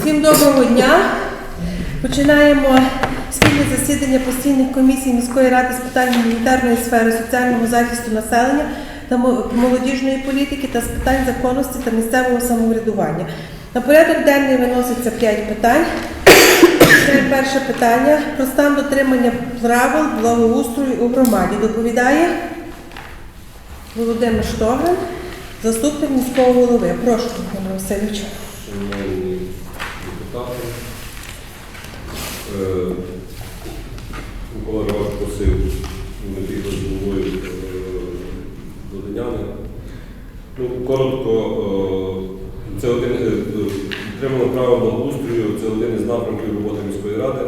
Всім доброго дня. Починаємо спільне засідання постійних комісій міської ради з питань гуманітарної сфери, соціального захисту населення та молодіжної політики та з питань законності та місцевого самоврядування. На порядок денний виноситься 5 питань. Це перше питання про стан дотримання правил благоустрою у громаді. Доповідає Володимир Штогрин, заступник міського голови. Прошу, Володимир Васильович. Депутати, е, Микола Іванович просив ми бігли з головою е, до Деняни. Ну, коротко, е, це один е, е, підтримано право благоустрою, це один із напрямків роботи міської ради.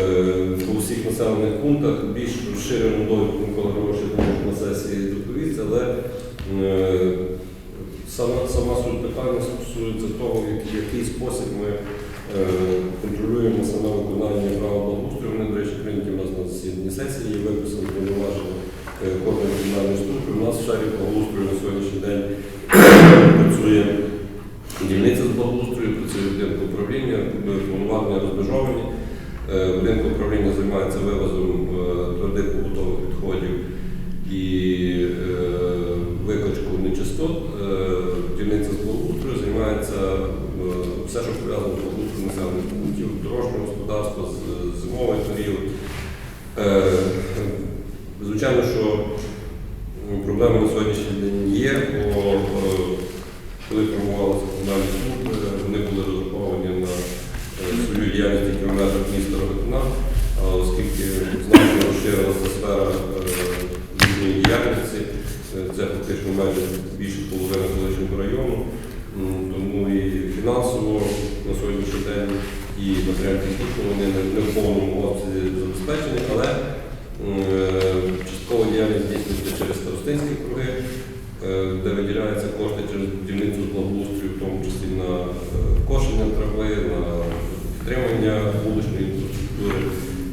Е, По всіх населених пунктах більш розширено довідку Микола Григорович на сесії доповість, але е, Сама, сама суть питання стосується того, в який, спосіб ми е, контролюємо саме виконання права благоустрою. Вони, до речі, прийняті у нас на засіданні сесії, є виписані повноваження е, кожної кримінальної служби. У нас в шарі благоустрою на сьогоднішній день працює дільниця з благоустрою, працює будинку управління, е, повноваження розмежовані. Е, Будинку управління займається вивозом е, твердих побутових відходів і е, викачку нечистот. Е, Дільниця з благоустрою займається е, все, що пов'язано з благоустрою населених пунктів, дорожнього господарства, з- зимовий період. Е, Звичайно, що м, проблеми на сьогоднішній день є, бо е, коли формувалися комунальні служби, вони були розраховані на е, свою діяльність тільки в межах міста Рогатина, а оскільки значно розширилася сфера е, їхньої діяльності, е, це фактично майже більше половини колишнього району, м, тому і фінансово на сьогоднішній день, і матеріально-технічно вони не, не в повному обсязі забезпечені, але е, частково діяльність здійснюється через старостинські круги, е, де виділяються кошти через дільницю з благоустрою, в тому числі на е, кошення трави, на підтримання вуличної інфраструктури,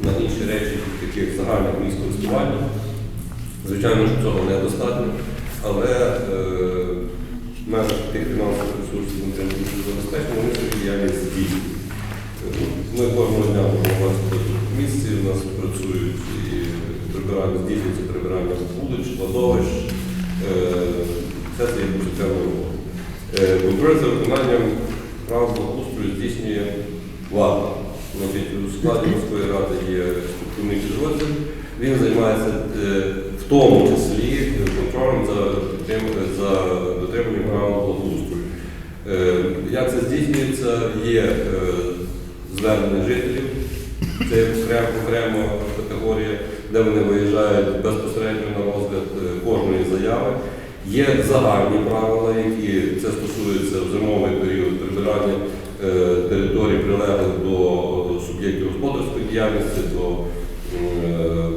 на інші речі, таких загальних міст користування. Звичайно, що цього недостатньо, але е, в межах тих фінансових ресурсів матеріальних забезпечення вони свою діяльність здійснюють. Е, Ми кожного дня можемо бачити тут місці, у нас працюють і прибирання, здійснюється прибирання вулиць, кладовищ. Е, Все це є позитивна робота. Е, Контроль за виконанням прав благоустрою здійснює влада. Значить, у складі міської ради є структурний підрозділ. Він займається е, в тому числі контролем за, за дотриманням правил благоустрою. Е, Як це здійснюється? Є е, звернення жителів, це окрема категорія, де вони виїжджають безпосередньо на розгляд е, кожної заяви. Є загальні правила, які це стосується в зимовий період прибирання е, територій, прилеглих до суб'єктів господарської діяльності, до е,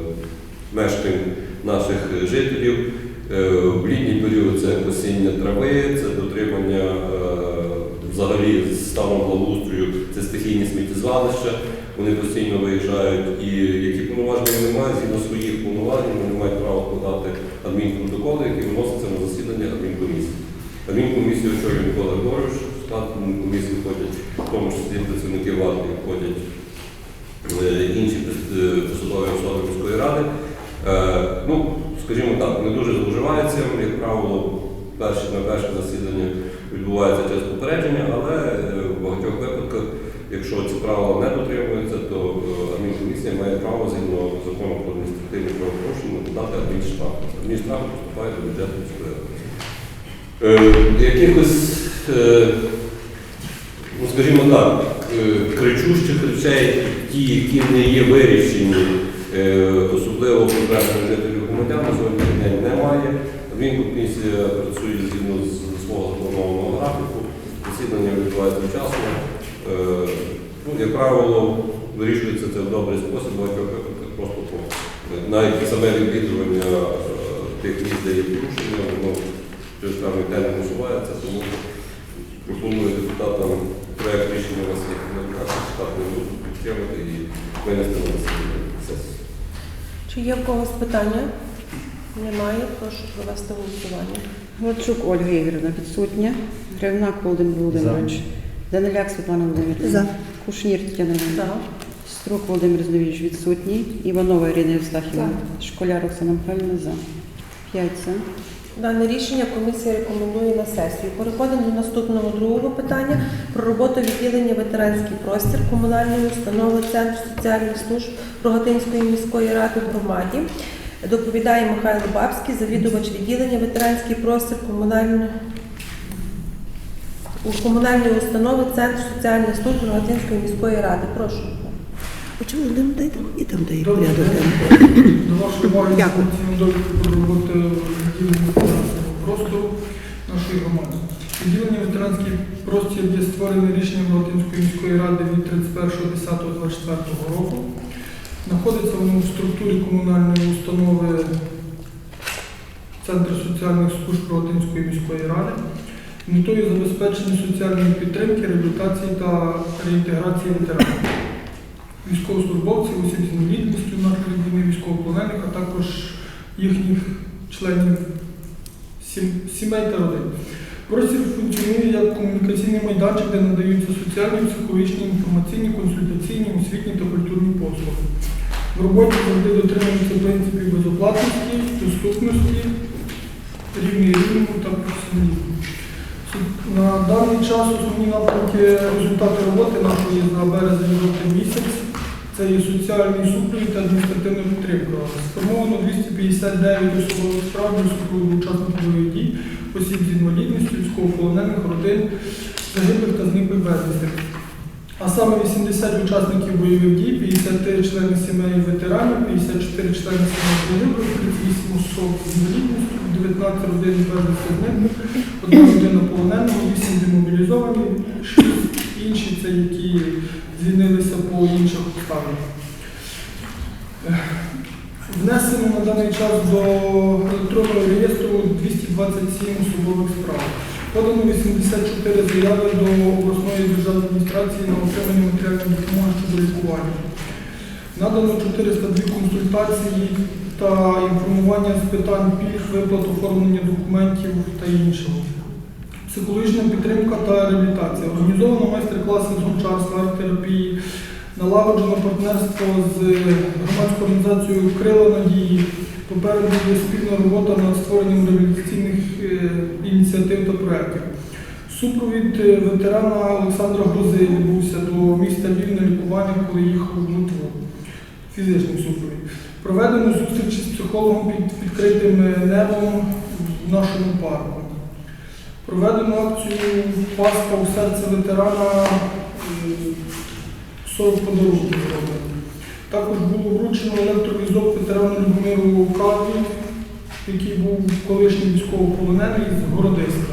мешкань наших жителів. Е, В літній період це косіння трави, це дотримання е, взагалі стану благоустрою, це стихійні сміттєзвалища. Вони постійно виїжджають і які повноваження вони мають, згідно своїх повноважень, вони мають право подати адмінпротоколи, які виносяться на засідання адмінкомісії. Адмінкомісію очолює Микола Григорович, в склад комісії входять, в тому числі працівники влади, входять е, інші посадові особи міської ради. Скажімо так, не дуже зловживається, як правило, перші, на перше засідання відбувається через попередження, але е, в багатьох випадках, якщо ці правила не дотримуються, то е, адмінкомісія має право згідно закону про адміністративні правопорушення подати адмінштраф. Адмінштраф поступає до бюджету міської. Е, Якихось, ну скажімо так, кричущих речей, ті, які не є вирішені, особливо конкретно жителів громадян, на сьогоднішній немає. Адмінкомісія працює згідно з свого запланованого графіку, засідання відбувається вчасно. Е, Ну, як правило, вирішується це в добрий спосіб, просто навіть саме відвідування е, тих місць, де є порушення, воно через певний термін усувається, тому пропоную депутатам проект рішення на штатний групу підтримати і винести на засідання сесії. Чи є в когось питання? Немає. Прошу провести голосування. Гладчук Ольга Ігорівна відсутня. Гривнак Володимир Володимирович Даниляк Світлана Володимирівна. За. Кушнір Тетяна Іванівна. За. Струк Володимир Зновійович відсутній. Іванова Ірина Євстахівна. Школяр Оксана Михайлівна за. П'ять за. Дане рішення комісія рекомендує на сесію. Переходимо до наступного другого питання про роботу відділення ветеранський простір комунальної установи Центр соціальних служб Рогатинської міської ради в громаді. Доповідає Михайло Бабський, завідувач відділення ветеранський простір комунальної у комунальної установи Центр соціальних служб Рогатинської міської ради. Прошу. Почему один дайте і там дає порядок. До вашої уваги Дякую. відділення простору нашої громади. Відділення ветеранський простір є створене рішенням Латинської міської ради від 31.10.24 року. Знаходиться воно в структурі комунальної установи Центру соціальних служб Латинської міської ради. Метою забезпечення соціальної підтримки, реабілітації та реінтеграції ветеранів військовослужбовців, осіб з інвалідністю на військовополонених, а також їхніх членів сімей та родин. Простір функціонує як комунікаційний майданчик, де надаються соціальні, психологічні, інформаційні, консультаційні, освітні та культурні послуги. В роботі завжди дотримуються принципів безоплатності, доступності, рівні рівному та професіоналізму. На даний час основні напрямки результати роботи нашої за березень жовтий місяць. Це є соціальний супровід та адміністративна підтримка. Сформовано 259 особових справ для супроводу учасників бойових дій, осіб з інвалідністю, військовополонених, родин, загиблих та зниклих безвісти. А саме 80 учасників бойових дій, 53 члени сімей ветеранів, 54 члени сімей загиблих, 38 особ з інвалідністю, 19 родин безвісти зниклих, одна людина полоненого, 8 демобілізовані, 6 інші це які звільнилися по інших обставинах. Внесено на даний час до електронного реєстру 227 особових справ. Подано 84 заяви до обласної державної адміністрації на отримання матеріальної допомоги щодо лікування. Надано 402 консультації та інформування з питань пільг, виплат, оформлення документів та іншого. Психологічна підтримка та реабілітація. Організовано майстер-класи з гончарства, арт-терапії, налагоджено партнерство з громадською організацією Крила Надії. Попереду є спільна робота над створенням реабілітаційних е, ініціатив та проєктів. Супровід е, ветерана Олександра Грози відбувся до міста Вільне лікування, коли їхав в Литву. Фізичний супровід. Проведено зустрічі з психологом під відкритим е, небом в нашому парку. Проведено акцію Паска у серце ветерана е, 40 подарунків. Також було вручено електровізок ветерану Любомиру Каві, який був колишній військовополонений з Городиська.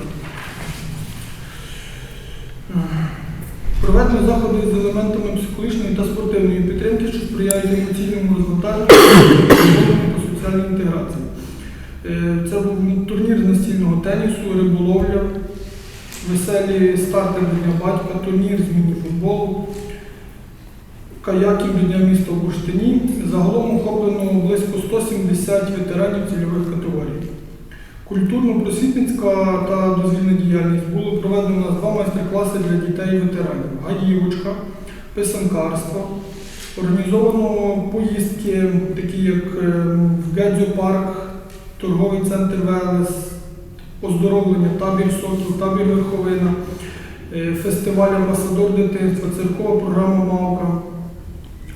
Проведено заходи з елементами психологічної та спортивної підтримки, що сприяють емоційному розвантаженню та соціальній інтеграції. Е, Це був турнір з настільного тенісу, риболовля, веселі старти до Дня батька, турнір з міні-футболу, каяків до Дня міста в Бурштині. Загалом охоплено близько 170 ветеранів цільових категорій. Культурно-просвітницька та дозвільна діяльність було проведено у нас два майстер-класи для дітей і ветеранів. Гаївочка, писанкарство. Організовано поїздки, такі як е, в Гедзю-парк, торговий центр Велес, оздоровлення, табір Сокіл, табір Верховина, е, фестиваль Амбасадор дитинства, циркова програма Мавка.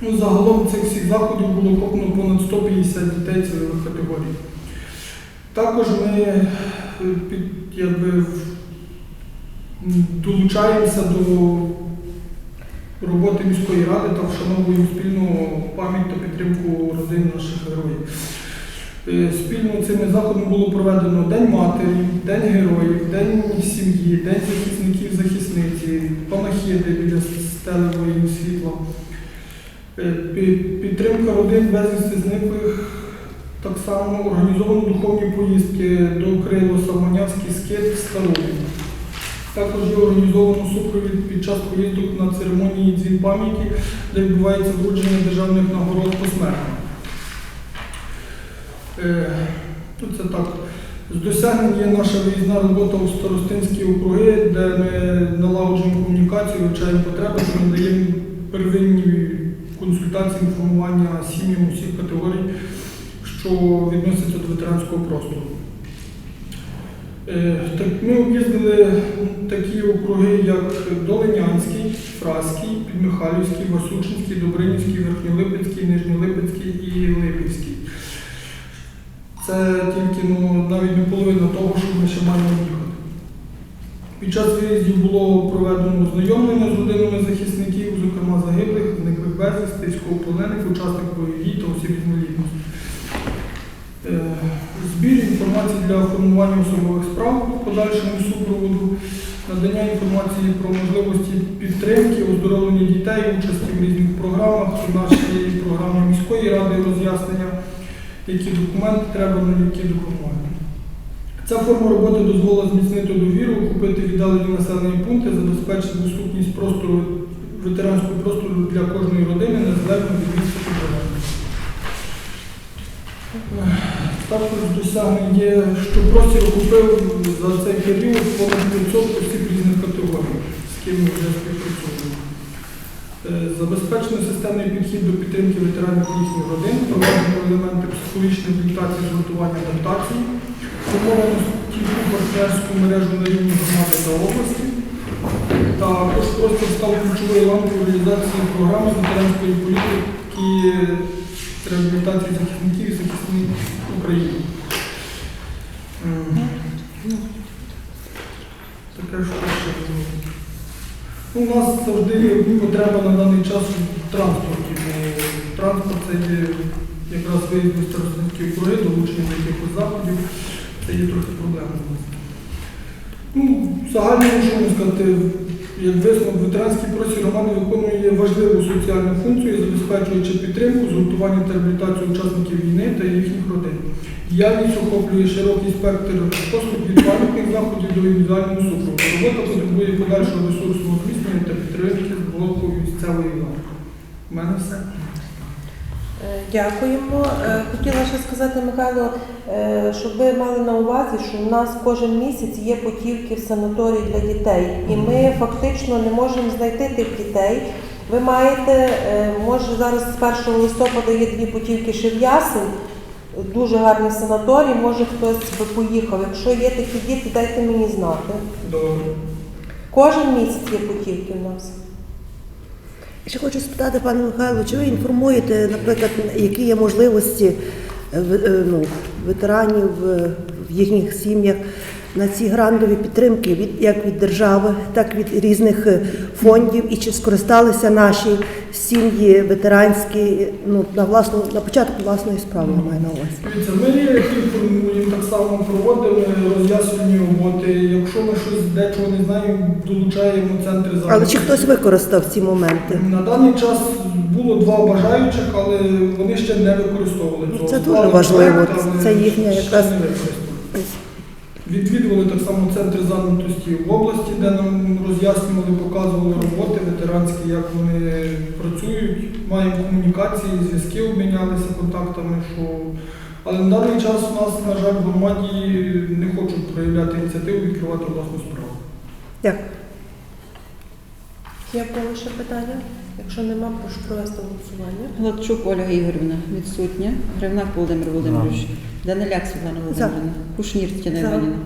Ну, загалом цих всіх заходів було охоплено понад 150 дітей цільових категорій. Також ми е, якби, долучаємося до роботи міської ради та вшановуємо спільну пам'ять та підтримку родин наших героїв. Е, Спільно цими заходами було проведено День матері, День героїв, День сім'ї, День захисників захисниці, панахиди біля стелевої світла. Е, Підтримка родин безвісти зниклих так само організовано духовні поїздки до Крило, Самонявський скит, Старові. Також організовано супровід під час поїздок на церемонії дзвін пам'яті, де відбувається вручення державних нагород посмертно. Е, ну, це так. З досягнень є наша виїзна робота у старостинські округи, де ми налагоджуємо комунікацію, вивчаємо потреби та надаємо первинні консультації, інформування сім'ям усіх категорій, що відносяться до ветеранського простору. Е, Так, ми об'їздили такі округи, як Долинянський, Фраський, Підмихайлівський, Васучинський, Добринівський, Верхньолипецький, Нижньолипецький і Липецький. Це тільки ну, навіть не половина того, що ми ще маємо їхати. Під час виїздів було проведено знайомлення з родинами захисників, зокрема загиблих, зниклих безвісти, військовополонених, учасників бойових дій та осіб з інвалідністю. Е, Збір інформації для формування особових справ подальшому супроводу, надання інформації про можливості підтримки, оздоровлення дітей, участі в різних програмах, в нашій програмі міської ради роз'яснення, які документи треба на які допомоги. Ця форма роботи дозволила зміцнити довіру, охопити віддалені населені пункти, забезпечити доступність простору ветеранського простору для кожної родини незалежно від місця проживання. Також досягнень є, що простір охопив за цей період понад 500 осіб різних категорій, з ким ми вже співпрацюємо. Е, Забезпечено системний підхід до підтримки ветеранів їхніх родин, проведено елементи психологічної реабілітації, згуртування адаптації, сформовано стійку партнерську мережу на рівні громади та області. Також простір став ключовою ланкою реалізації програми з ветеранської політики реабілітації захисників і захисників України. Таке що ще. Ну, У нас завжди потреба на даний час в транспорті. Транспорт це є якраз до старостинські округи, долучення до якихось заходів. Це є трохи проблемою. Ну, загально що сказати, як висновок, ветеранський простір громади виконує важливу соціальну функцію, забезпечуючи підтримку, згуртування та реабілітацію учасників війни та їхніх родин. Діяльність охоплює широкий спектр послуг від пам'ятних заходів до індивідуального супроводу. Робота потребує подальшого ресурсного зміцнення та підтримки з боку місцевої влади. У мене все. Е, Дякуємо. Е, Хотіла ще сказати, Михайло, е, щоб ви мали на увазі, що в нас кожен місяць є путівки в санаторії для дітей, і ми фактично не можемо знайти тих дітей. Ви маєте, може зараз з 1 листопада є дві путівки ще в Ясень, дуже гарний санаторій, може хтось би поїхав. Якщо є такі діти, дайте мені знати. Добре. Кожен місяць є путівки в нас. Ще хочу спитати, пане Михайло, чи ви інформуєте, наприклад, які є можливості е, е, ну, ветеранів е, в їхніх сім'ях на ці грантові підтримки від як від держави, так і від різних фондів, і чи скористалися наші сім'ї ветеранські ну, на власну на початку власної справи маю на увазі. Ми само проводимо роз'яснювальні роботи. Якщо ми щось дечого не знаємо, долучаємо центри Але чи хтось використав ці моменти? На даний час було два бажаючих, але вони ще не використовували Ну, цього. це дуже важливо. Це їхня якраз- Відвідували так само центри зайнятості в області, де нам роз'яснювали, показували роботи ветеранські, як вони працюють, маємо комунікації, зв'язки обмінялися контактами. Що... Але на даний час у нас, на жаль, в громаді не хочуть проявляти ініціативу відкривати власну справу. Дякую. Є кого ще питання? Якщо нема, прошу провести голосування. Гладчук Ольга Ігорівна відсутня. Гривнак Володимир Володимирович. Даниляк Світлана Володимирівна. Кушнір Тетяна. Іванівна.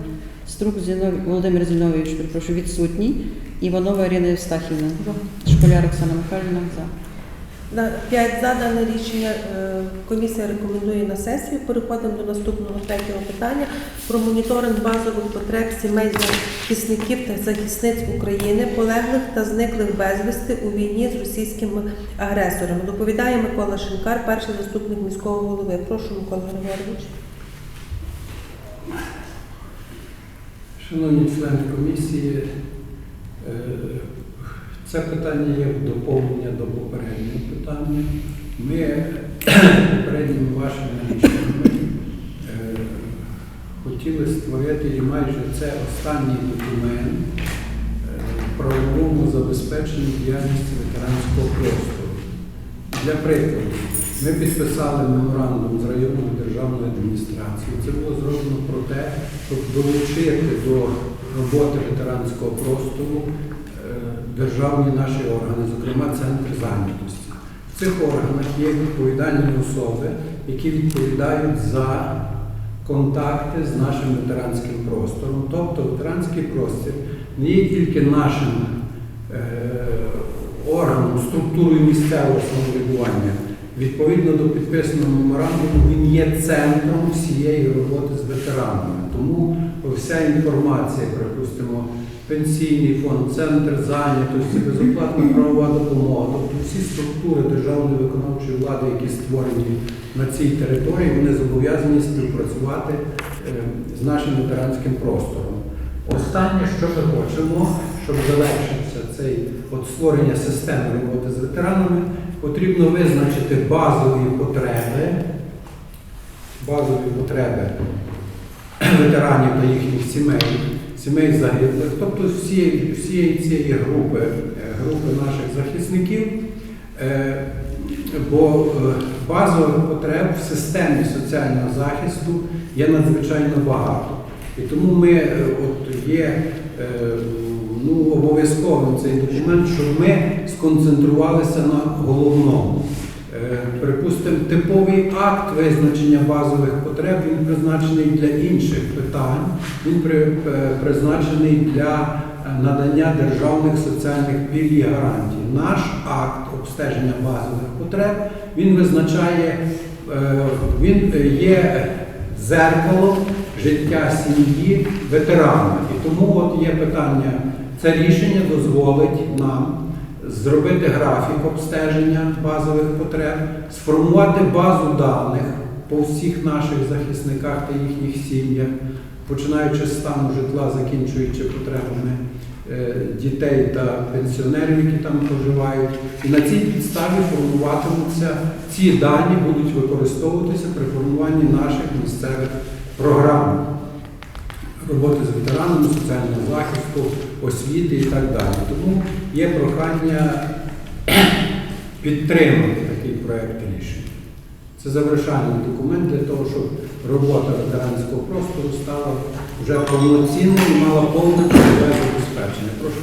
Струк Зіновій, Володимир Зіновійович, перепрошую, відсутній. Іванова Ірина Євстахівна. Школяр Оксана Михайлівна. За. На- П'ять за дане рішення е, комісія рекомендує на сесію. Переходимо до наступного третього питання про моніторинг базових потреб сімей захисників та захисниць України, полеглих та зниклих безвісти у війні з російськими агресорами. Доповідає Микола Шинкар, перший заступник міського голови. Прошу, Микола Григорович. Шановні члени комісії, е, це питання є в доповнення до попереднього питання. Ми попередніми вашими рішеннями е, хотіли створити і майже це останній документ е, в правовому забезпеченні діяльності ветеранського простору. Для прикладу, Ми підписали меморандум з районною державною адміністрацією. Це було зроблено про те, щоб долучити до роботи ветеранського простору е, державні наші органи, зокрема центр зайнятості. В цих органах є відповідальні особи, які відповідають за контакти з нашим ветеранським простором. Тобто ветеранський простір не є тільки нашим е, органом, структурою місцевого самоврядування. Відповідно до підписаного меморандуму, він є центром всієї роботи з ветеранами. Тому вся інформація, припустимо, пенсійний фонд, центр зайнятості, безоплатна правова допомога, тобто всі структури державної виконавчої влади, які створені на цій території, вони зобов'язані співпрацювати е, з нашим ветеранським простором. Останнє, що ми хочемо, щоб завершився цей от створення системи роботи з ветеранами, потрібно визначити базові потреби, базові потреби ветеранів та їхніх сімей, сімей загиблих, тобто всієї, всієї цієї групи, е, групи наших захисників. Е, Бо е, базових потреб в системі соціального захисту є надзвичайно багато. І тому ми от є ну, обов'язковим цей документ, щоб ми сконцентрувалися на головному. Е, Припустимо, типовий акт визначення базових потреб він призначений для інших питань, він е, призначений для е, надання державних соціальних пільг і гарантій. Наш акт обстеження базових потреб він визначає, він є зеркалом життя сім'ї ветерана. І тому от є питання, це рішення дозволить нам зробити графік обстеження базових потреб, сформувати базу даних по всіх наших захисниках та їхніх сім'ях, починаючи з стану житла, закінчуючи потребами е, дітей та пенсіонерів, які там проживають. І на цій підставі формуватимуться ці дані будуть використовуватися при формуванні наших місцевих програм роботи з ветеранами, соціального захисту, освіти і так далі. Тому є прохання підтримати такий проєкт рішення. Це завершальний документ для того, щоб робота ветеранського простору стала вже повноцінною і мала повне забезпечення. Прошу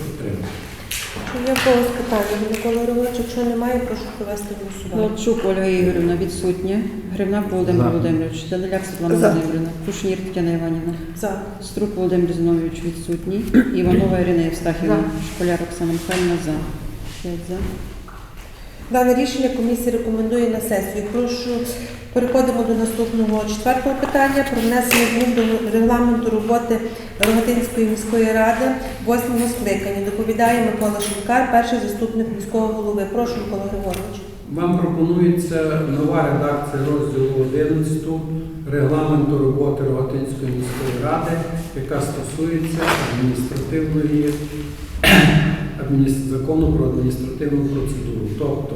Чи когось питання? Микола Григорович, якщо немає, прошу провести голосування. Молодчук Ольга Ігорівна відсутня. Гривна Володимир За. Володимирович. Даниляк Світлана За. Володимирівна. Кушнір Тетяна Іванівна. За. Струк Володимир Зіновійович відсутній. Іванова Ірина Євстахівна. Школяр Оксана Михайлівна за. П'ять за. Дане рішення комісія рекомендує на сесію. Прошу переходимо до наступного четвертого питання про внесення змін до регламенту роботи Рогатинської міської ради восьмого скликання. Доповідає Микола Шинкар, перший заступник міського голови. Прошу, Микола Григорович. Вам пропонується нова редакція розділу 11 регламенту роботи Рогатинської міської ради, яка стосується адміністративної адміністр- закону про адміністративну процедуру, тобто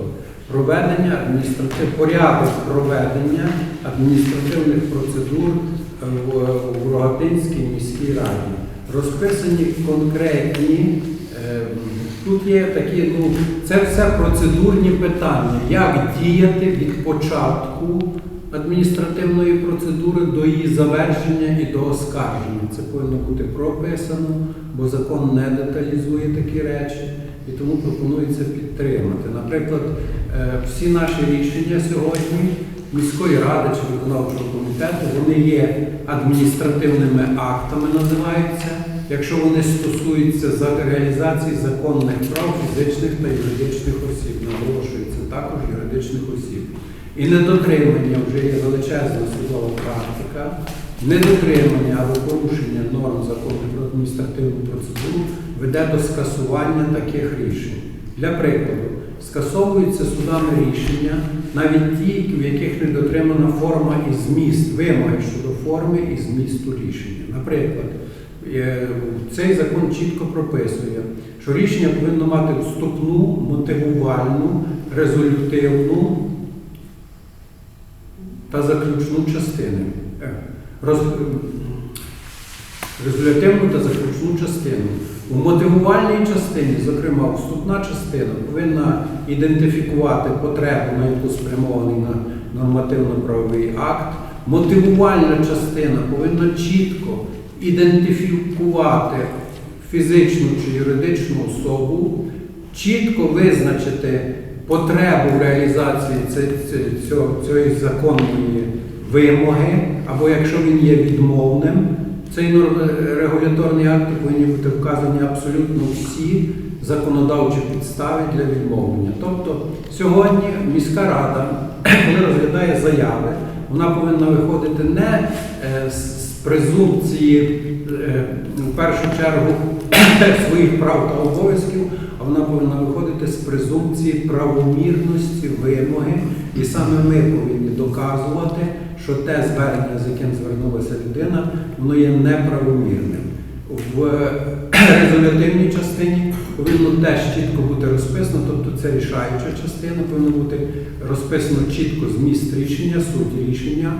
проведення адміністратив, порядок проведення адміністративних процедур е, в, Рогатинській міській раді. Розписані конкретні е, Тут є такі, ну, це все процедурні питання, як діяти від початку адміністративної процедури до її завершення і до оскарження. Це повинно бути прописано, бо закон не деталізує такі речі, і тому пропонується підтримати. Наприклад, е, всі наші рішення сьогодні міської ради чи виконавчого комітету, вони є адміністративними актами, називаються, якщо вони стосуються за реалізації законних прав фізичних та юридичних осіб. Наголошується також юридичних осіб. І недотримання вже є величезна судова практика, недотримання або порушення норм закону про адміністративну процедуру веде до скасування таких рішень. Для прикладу, скасовуються судами рішення, навіть ті, в яких не дотримана форма і зміст, вимоги щодо форми і змісту рішення. Наприклад, е, цей закон чітко прописує, що рішення повинно мати вступну, мотивувальну, резолютивну та заключну частини. Е, Роз... Резолютивну та заключну частину. У мотивувальній частині, зокрема, вступна частина повинна ідентифікувати потребу, на яку спрямований на нормативно-правовий акт. Мотивувальна частина повинна чітко ідентифікувати фізичну чи юридичну особу, чітко визначити потребу в реалізації цієї законної вимоги, або якщо він є відмовним, цей регуляторний акт повинні бути вказані абсолютно всі законодавчі підстави для відмовлення. Тобто сьогодні міська рада, коли розглядає заяви, вона повинна виходити не е, з з презумпції е, в першу чергу своїх прав та обов'язків, а вона повинна виходити з презумпції правомірності вимоги, і саме ми повинні доказувати, що те звернення, з яким звернулася людина, воно є неправомірним. В резолютивній частині повинно теж чітко бути розписано, тобто це рішаюча частина, повинно бути розписано чітко зміст рішення, суть рішення.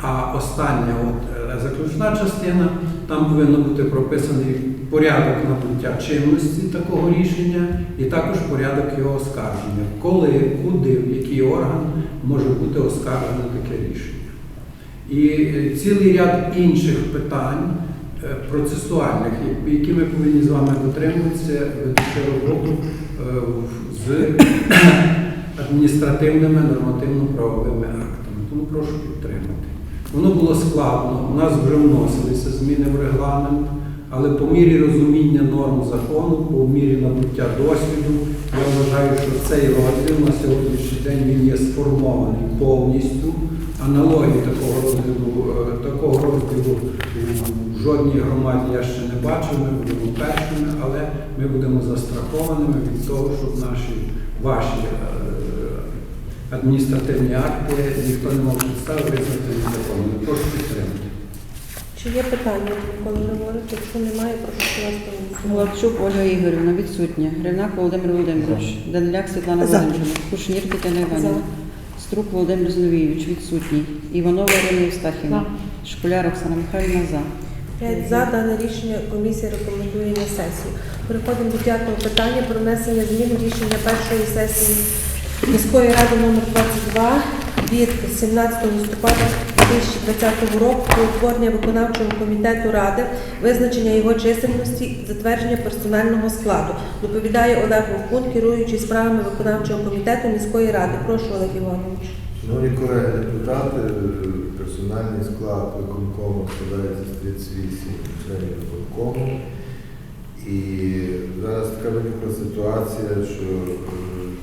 А остання, от е, заключна частина, там повинно бути прописаний порядок набуття чинності такого рішення і також порядок його оскарження. Коли, куди, в який орган може бути оскаржено таке рішення. І е, цілий ряд інших питань е, процесуальних, які ми повинні з вами дотримуватися, ведучи роботу е, з адміністративними нормативно-правовими актами. Тому прошу підтримати. Воно було складно, у нас вже вносилися зміни в регламент, але по мірі розуміння норм закону, по мірі набуття досвіду, я вважаю, що цей розділ на сьогоднішній день він є сформований повністю. Аналогії такого розділу, е, такого розділу в жодній громаді я ще не бачив, ми будемо першими, але ми будемо застрахованими від того, щоб наші ваші е, адміністративні акти ніхто не мав визнати незаконними. Прошу підтримати. Чи є питання до Миколи Григоровича? Якщо немає, прошу провести голосування. Ольга Ігорівна відсутня. Гринак Володимир Володимирович. Даниляк Світлана За. Володимирівна. Кушнір Тетяна Іванівна. Струк Володимир Зновійович відсутній. Іванова Ірина Євстахівна. Школяр Оксана Михайлівна за. П'ять за дане рішення комісія рекомендує на сесію. Переходимо до п'ятого питання про внесення змін рішення першої сесії міської ради номер 22 від 17 листопада 2020 року утворення виконавчого комітету ради, визначення його чисельності, затвердження персонального складу. Доповідає Олег Вовкун, керуючий справами виконавчого комітету міської ради. Прошу, Олег Іванович. Шановні колеги депутати, е, персональний склад виконкому складається з 38 членів виконкому. І зараз така виникла ситуація, що е,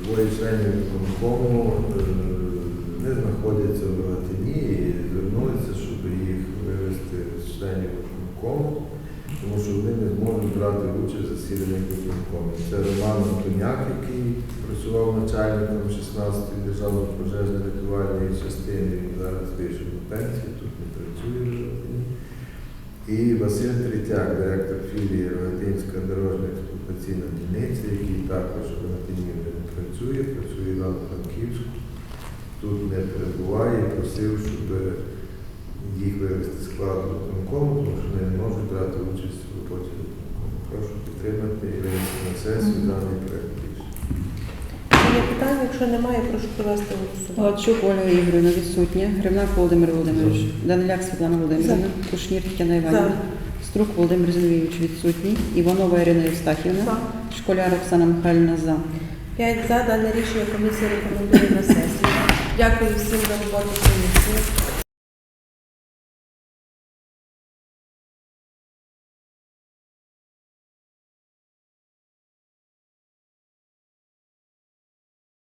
двоє членів виконкому е, не знаходяться в Рогатині і щоб їх вивести з членів виконкому, тому що вони не зможуть брати участь в засіданнях виконкому. Це Роман Антоняк, який працював начальником 16-ї державної пожежно-рятувальної частини, він зараз вийшов на пенсію, тут не працює. І Василь Третяк, директор філії Рогатинська дорожня експлуатаційна дільниця, який також в Рогатині не працює, працює в Івано-Франківську, тут не перебуває просив, щоб їх вивести з складу виконкому, тому що вони не можуть брати участь у роботі виконкому. Прошу підтримати і винести на сесію даний проект рішення. Є питання? Якщо немає, прошу провести голосування. Головчук Ольга Ігорівна відсутня. Гривнак Володимир Володимирович. Даниляк Світлана Володимирівна. Кушнір Тетяна Іванівна. Струк Володимир Зиновійович відсутній. Іванова Ірина Євстахівна. За. Школяр Оксана Михайлівна за. П'ять за дане рішення комісія рекомендує на сесію. Дякую всім за роботу комісії.